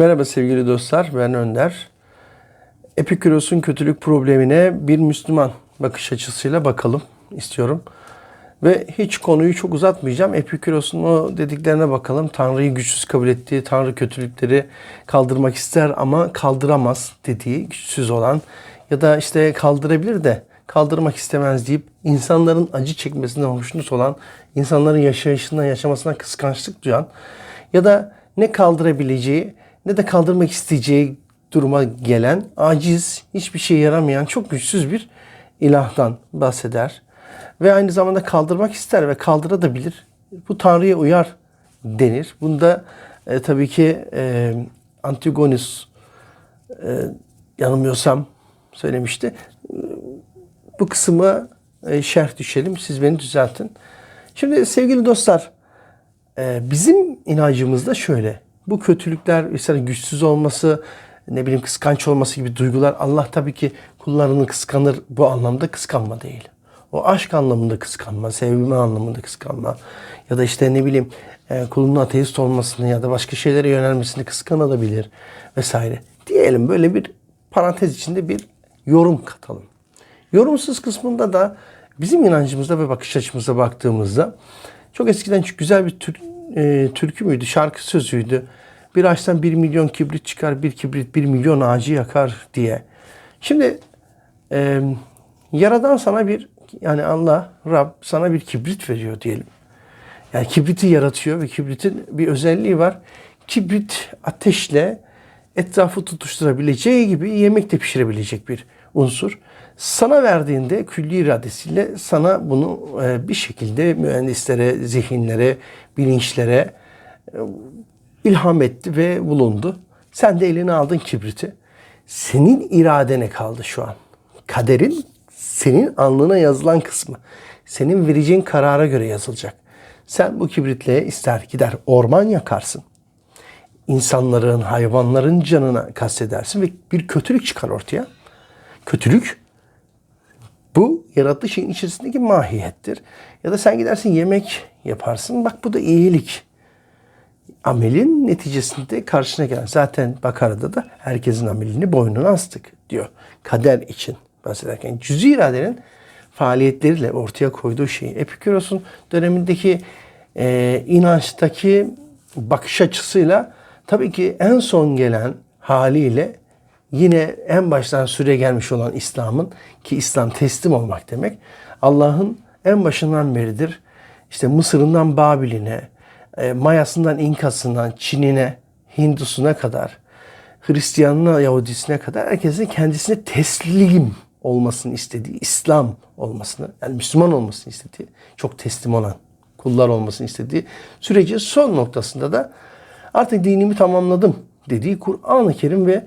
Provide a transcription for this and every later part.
Merhaba sevgili dostlar, ben Önder. Epikuros'un kötülük problemine bir Müslüman bakış açısıyla bakalım istiyorum. Ve hiç konuyu çok uzatmayacağım. Epikuros'un o dediklerine bakalım. Tanrı'yı güçsüz kabul ettiği, Tanrı kötülükleri kaldırmak ister ama kaldıramaz dediği, güçsüz olan ya da işte kaldırabilir de kaldırmak istemez deyip insanların acı çekmesinden hoşnut olan, insanların yaşayışından, yaşamasından kıskançlık duyan ya da ne kaldırabileceği ne de kaldırmak isteyeceği duruma gelen, aciz, hiçbir şey yaramayan, çok güçsüz bir ilahtan bahseder. Ve aynı zamanda kaldırmak ister ve kaldırabilir. Bu Tanrı'ya uyar denir. Bunda e, tabii ki e, Antigonus e, yanılmıyorsam söylemişti. E, Bu kısmı e, şerh düşelim. Siz beni düzeltin. Şimdi sevgili dostlar, ee, bizim inancımızda şöyle. Bu kötülükler, mesela güçsüz olması, ne bileyim kıskanç olması gibi duygular Allah tabii ki kullarını kıskanır bu anlamda kıskanma değil. O aşk anlamında kıskanma, sevme anlamında kıskanma ya da işte ne bileyim e, kulunun ateist olmasını ya da başka şeylere yönelmesini kıskanabilir vesaire. Diyelim böyle bir parantez içinde bir yorum katalım. Yorumsuz kısmında da bizim inancımızda ve bakış açımıza baktığımızda çok eskiden çok güzel bir tür, e, türkü müydü, şarkı sözüydü. Bir ağaçtan bir milyon kibrit çıkar, bir kibrit bir milyon ağacı yakar diye. Şimdi e, Yaradan sana bir, yani Allah, Rab sana bir kibrit veriyor diyelim. Yani kibriti yaratıyor ve kibritin bir özelliği var. Kibrit ateşle etrafı tutuşturabileceği gibi yemek de pişirebilecek bir unsur. Sana verdiğinde külli iradesiyle sana bunu e, bir şekilde mühendislere, zihinlere, bilinçlere e, ilham etti ve bulundu. Sen de eline aldın kibriti. Senin iradene kaldı şu an. Kaderin senin alnına yazılan kısmı. Senin vereceğin karara göre yazılacak. Sen bu kibritle ister gider orman yakarsın. İnsanların, hayvanların canına kastedersin ve bir kötülük çıkar ortaya. Kötülük bu yarattığı şeyin içerisindeki mahiyettir. Ya da sen gidersin yemek yaparsın. Bak bu da iyilik. Amelin neticesinde karşına gelen. Zaten Bakara'da da herkesin amelini boynuna astık diyor. Kader için bahsederken. Cüz-i iradenin faaliyetleriyle ortaya koyduğu şey. Epikuros'un dönemindeki e, inançtaki bakış açısıyla tabii ki en son gelen haliyle yine en baştan süre gelmiş olan İslam'ın ki İslam teslim olmak demek Allah'ın en başından beridir işte Mısır'ından Babil'ine, e, Mayasından İnkasından Çin'ine, Hindusuna kadar, Hristiyanına, Yahudisine kadar herkesin kendisine teslim olmasını istediği, İslam olmasını, yani Müslüman olmasını istediği, çok teslim olan kullar olmasını istediği süreci son noktasında da artık dinimi tamamladım dediği Kur'an-ı Kerim ve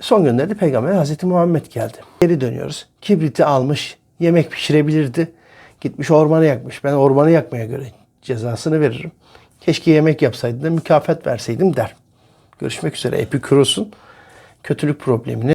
son gönderdiği peygamber Hazreti Muhammed geldi. Geri dönüyoruz. Kibriti almış, yemek pişirebilirdi. Gitmiş ormanı yakmış. Ben ormanı yakmaya göre cezasını veririm. Keşke yemek yapsaydım da mükafat verseydim der. Görüşmek üzere Epikuros'un kötülük problemini